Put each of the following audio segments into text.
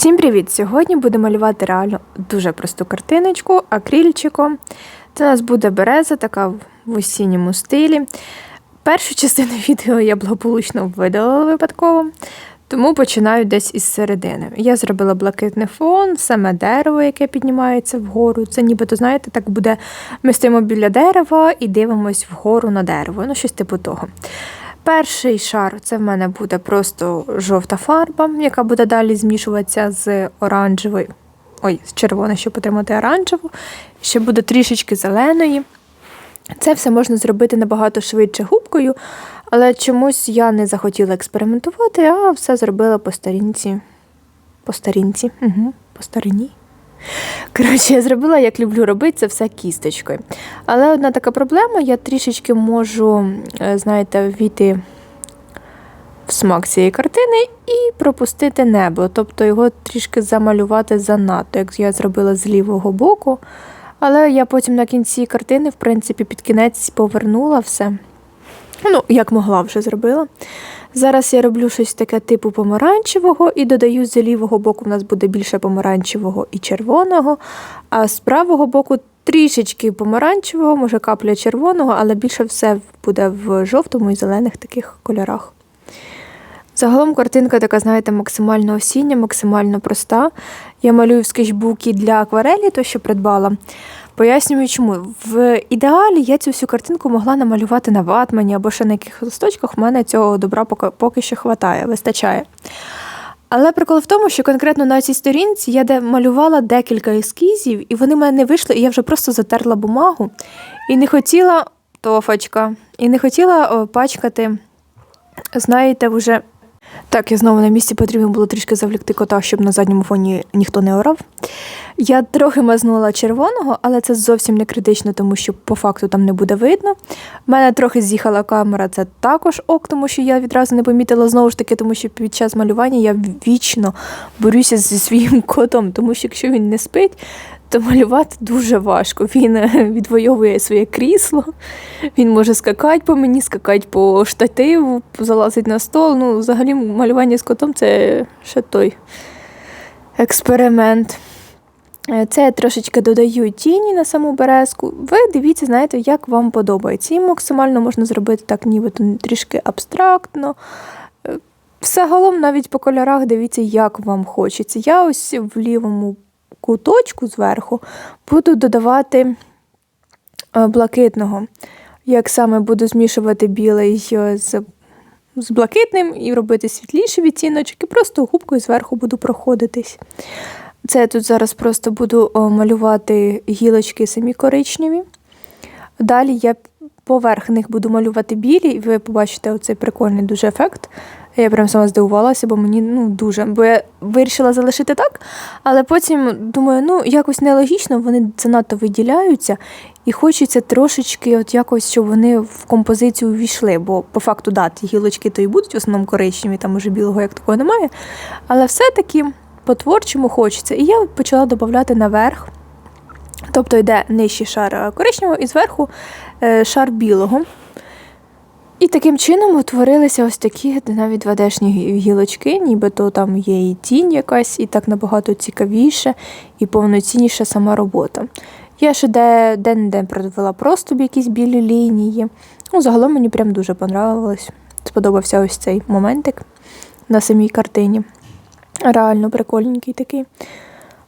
Всім привіт! Сьогодні буду малювати реально дуже просту картиночку акрильчиком. Це у нас буде береза, така в осінньому стилі. Першу частину відео я благополучно видалила випадково, тому починаю десь із середини. Я зробила блакитний фон, саме дерево, яке піднімається вгору. Це нібито, знаєте, так буде. Ми стоїмо біля дерева і дивимось вгору на дерево. Ну, щось типу того. Перший шар це в мене буде просто жовта фарба, яка буде далі змішуватися з оранжевою. Ой, з червоною, щоб отримати оранжеву. Ще буде трішечки зеленої. Це все можна зробити набагато швидше губкою, але чомусь я не захотіла експериментувати, а все зробила по старінці. По старінці, угу, по старині. Коротше, я зробила, як люблю робити, це все кісточкою. Але одна така проблема, я трішечки можу, е, знаєте, війти в смак цієї картини і пропустити небо, тобто його трішки замалювати занадто, як я зробила з лівого боку. Але я потім на кінці картини, в принципі, під кінець повернула все. Ну, як могла вже зробила. Зараз я роблю щось таке типу помаранчевого і додаю з лівого боку, в нас буде більше помаранчевого і червоного, а з правого боку трішечки помаранчевого, може капля червоного, але більше все буде в жовтому і зелених таких кольорах. Загалом картинка така, знаєте, максимально осіння, максимально проста. Я малюю в скетчбукі для акварелі, то що придбала. Пояснюю, чому. В ідеалі я цю всю картинку могла намалювати на ватмані або ще на якихось листочках, в мене цього добра поки, поки що хватає, вистачає. Але прикол в тому, що конкретно на цій сторінці я де малювала декілька ескізів, і вони в мене не вийшли, і я вже просто затерла бумагу і не хотіла тофочка, і не хотіла пачкати, знаєте, вже. Так, я знову на місці потрібно було трішки завлікти кота, щоб на задньому фоні ніхто не орав. Я трохи мазнула червоного, але це зовсім не критично, тому що по факту там не буде видно. У мене трохи з'їхала камера, це також ок, тому що я відразу не помітила знову ж таки, тому що під час малювання я вічно борюся зі своїм котом, тому що якщо він не спить, то малювати дуже важко. Він відвоює своє крісло, він може скакати по мені, скакати по штативу, залазить на стол. Ну, взагалі, малювання з котом це ще той експеримент. Це я трошечки додаю тіні на саму березку. Ви дивіться, знаєте, як вам подобається. І максимально можна зробити так, нібито трішки абстрактно. Загалом навіть по кольорах дивіться, як вам хочеться. Я ось в лівому куточку зверху буду додавати блакитного. Як саме буду змішувати білий з з блакитним і робити світліший відтіночок, і просто губкою зверху буду проходитись. Це я тут зараз просто буду малювати гілочки самі коричневі. Далі я поверх них буду малювати білі, і ви побачите оцей прикольний дуже ефект. Я прям сама здивувалася, бо мені ну, дуже. Бо я вирішила залишити так, але потім думаю, ну якось нелогічно, вони занадто виділяються, і хочеться трошечки, от якось, щоб вони в композицію увійшли. Бо по факту да, ті гілочки то і будуть в основному коричневі, там уже білого як такого немає. Але все-таки по-творчому хочеться. І я почала додати наверх. Тобто йде нижчий шар коричневого і зверху е, шар білого. І таким чином утворилися ось такі навіть 2D-шні гілочки, нібито там є і тінь якась, і так набагато цікавіше і повноцінніша сама робота. Я ще де-не-де провела просто якісь білі лінії. Ну, Загалом мені прям дуже понравилось. Сподобався ось цей моментик на самій картині. Реально прикольненький такий.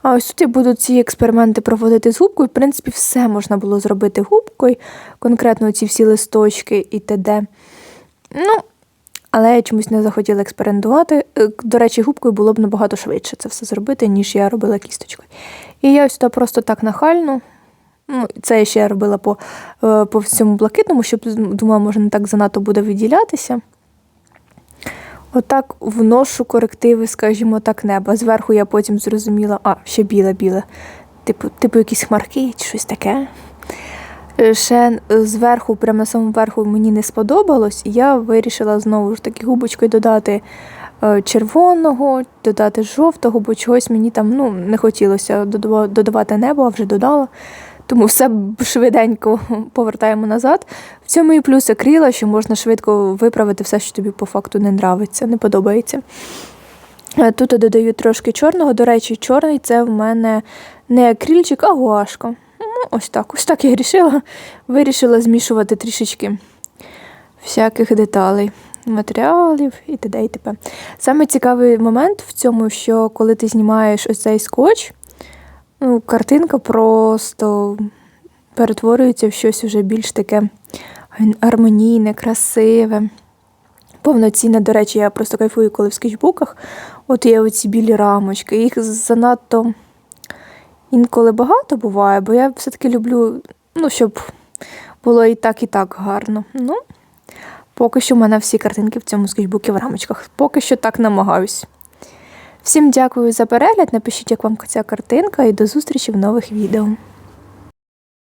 А ось тут я буду ці експерименти проводити з губкою. В принципі, все можна було зробити губкою, конкретно ці всі листочки і т.д. Ну, але я чомусь не захотіла експериментувати. Е, до речі, губкою було б набагато швидше це все зробити, ніж я робила кісточкою. І я ось сюди просто так нахально. Ну, Це я ще робила по е, по всьому блакитному, щоб думала, може, не так занадто буде виділятися. Отак вношу корективи, скажімо так, неба. Зверху я потім зрозуміла, а, ще біле-біле. Типу, типу якісь хмарки чи щось таке. Е, ще зверху, прямо на самому верху, мені не сподобалось, і я вирішила знову ж таки губочкою додати е, червоного, додати жовтого, бо чогось мені там ну, не хотілося додавати небо, а вже додала. Тому все швиденько повертаємо назад. В цьому і плюс акріла, що можна швидко виправити все, що тобі по факту не нравиться, не подобається. Е, Тут я додаю трошки чорного. До речі, чорний це в мене не акрильчик, а гуашка. Ну, ось так. Ось так я вирішила. Вирішила змішувати трішечки всяких деталей, матеріалів і т.д. і т.п. Саме цікавий момент в цьому, що коли ти знімаєш ось цей скотч, ну, картинка просто перетворюється в щось уже більш таке гармонійне, красиве. Повноцінне, до речі, я просто кайфую, коли в скетчбуках от є оці білі рамочки. Їх занадто інколи багато буває, бо я все-таки люблю, ну, щоб було і так, і так гарно. Ну, поки що в мене всі картинки в цьому скетчбуці в рамочках. Поки що так намагаюсь. Всім дякую за перегляд. Напишіть, як вам ця картинка, і до зустрічі в нових відео.